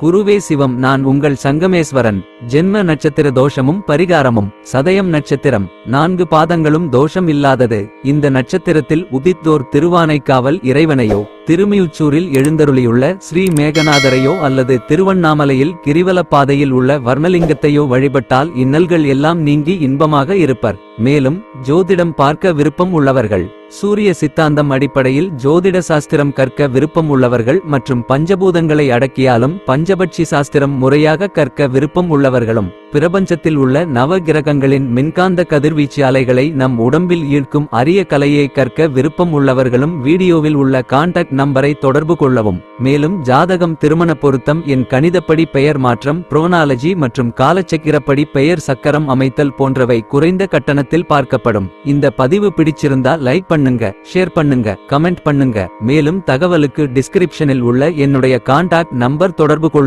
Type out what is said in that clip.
குருவே சிவம் நான் உங்கள் சங்கமேஸ்வரன். ஜென்ம நட்சத்திர தோஷமும் பரிகாரமும் சதயம் நட்சத்திரம். நான்கு பாதங்களும் தோஷம் இல்லாதது. இந்த நட்சத்திரத்தில் உதித்தோர் திருவானைக்காவல் இறைவனையோ. திருமியுச்சூரில் எழுந்தருளியுள்ள ஸ்ரீ மேகநாதரையோ அல்லது திருவண்ணாமலையில் கிரிவலப்பாதையில் உள்ள வர்ணலிங்கத்தையோ வழிபட்டால் இன்னல்கள் எல்லாம் நீங்கி இன்பமாக இருப்பர். மேலும் ஜோதிடம் பார்க்க விருப்பம் உள்ளவர்கள் சூரிய சித்தாந்தம் அடிப்படையில் ஜோதிட சாஸ்திரம் கற்க விருப்பம் உள்ளவர்கள் மற்றும் பஞ்சபூதங்களை அடக்கியாலும் பஞ்சபட்சி சாஸ்திரம் முறையாக கற்க விருப்பம் உள்ளவர்களும். பிரபஞ்சத்தில் உள்ள நவ கிரகங்களின் மின்காந்த கதிர்வீச்சு அலைகளை நம் உடம்பில் ஈர்க்கும் அரிய கலையை கற்க விருப்பம் உள்ளவர்களும் வீடியோவில் உள்ள கான்டாக்ட் நம்பரை தொடர்பு கொள்ளவும். மேலும் ஜாதகம் திருமண பொருத்தம் என் கணிதப்படி பெயர் மாற்றம் புரோனாலஜி மற்றும் காலச்சக்கிரப்படி பெயர் சக்கரம் அமைத்தல் போன்றவை குறைந்த கட்டணத்தில் பார்க்கப்படும். இந்த பதிவு பிடிச்சிருந்தா லைக் பண்ணுங்க ஷேர் பண்ணுங்க கமெண்ட் பண்ணுங்க. மேலும் தகவலுக்கு டிஸ்கிரிப்ஷனில் உள்ள என்னுடைய கான்டாக்ட் நம்பர் தொடர்பு கொள்ளுங்க